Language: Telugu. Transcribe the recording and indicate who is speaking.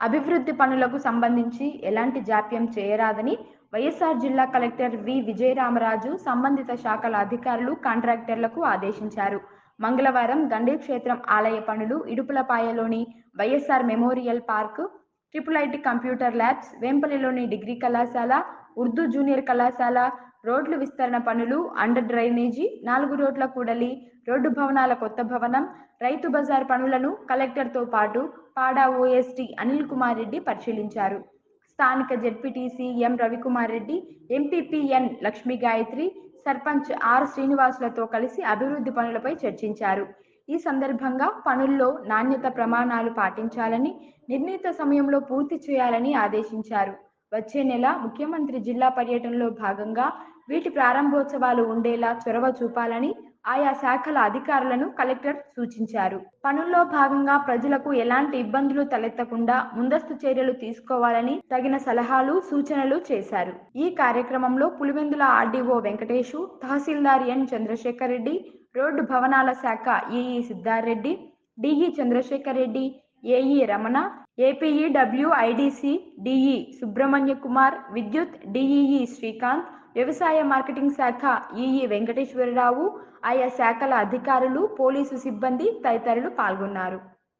Speaker 1: అభివృద్ధి పనులకు సంబంధించి ఎలాంటి జాప్యం చేయరాదని వైఎస్ఆర్ జిల్లా కలెక్టర్ వి విజయరామరాజు సంబంధిత శాఖల అధికారులు కాంట్రాక్టర్లకు ఆదేశించారు. మంగళవారం గండి క్షేత్రం ఆలయ పనులు ఇడుపులపాయలోని Y S R memorial park triple IT computer labs వేంపల్లిలోని degree కళాశాల ఉర్దూ జూనియర్ కళాశాల రోడ్లు విస్తరణ పనులు అండర్ డ్రైనేజీ నాలుగు రోడ్ల కూడలి రోడ్డు భవనాల కొత్త భవనం రైతు బజార్ పనులను కలెక్టర్తో పాటు పాడా ఓఎస్టీ అనిల్ కుమార్ రెడ్డి పరిశీలించారు. స్థానిక ZPTC M Ravikumar Reddy MPP N Lakshmi Gayatri sarpanch R శ్రీనివాసులతో కలిసి అభివృద్ధి పనులపై చర్చించారు. ఈ సందర్భంగా పనుల్లో నాణ్యత ప్రమాణాలు పాటించాలని నిర్ణీత సమయంలో పూర్తి చేయాలని ఆదేశించారు. వచ్చే నెల ముఖ్యమంత్రి జిల్లా పర్యటనలో భాగంగా వీటి ప్రారంభోత్సవాలు ఉండేలా చొరవ చూపాలని ఆయా శాఖల అధికారులను కలెక్టర్ సూచించారు. పనుల్లో భాగంగా ప్రజలకు ఎలాంటి ఇబ్బందులు తలెత్తకుండా ముందస్తు చర్యలు తీసుకోవాలని తగిన సలహాలు సూచనలు చేశారు. ఈ కార్యక్రమంలో Pulivendula RDO Venkateshu tahsildar N Chandrashekar Reddy road భవనాల శాఖ AE Siddareddy DE Chandrashekar Reddy AE Ramana APEW IDC DE Subrahmanya Kumar విద్యుత్ డిఈఈ శ్రీకాంత్ వ్యవసాయ మార్కెటింగ్ శాఖ ఈఈ వెంకటేశ్వరరావు ఆయా శాఖల అధికారులు పోలీసు సిబ్బంది తదితరులు పాల్గొన్నారు.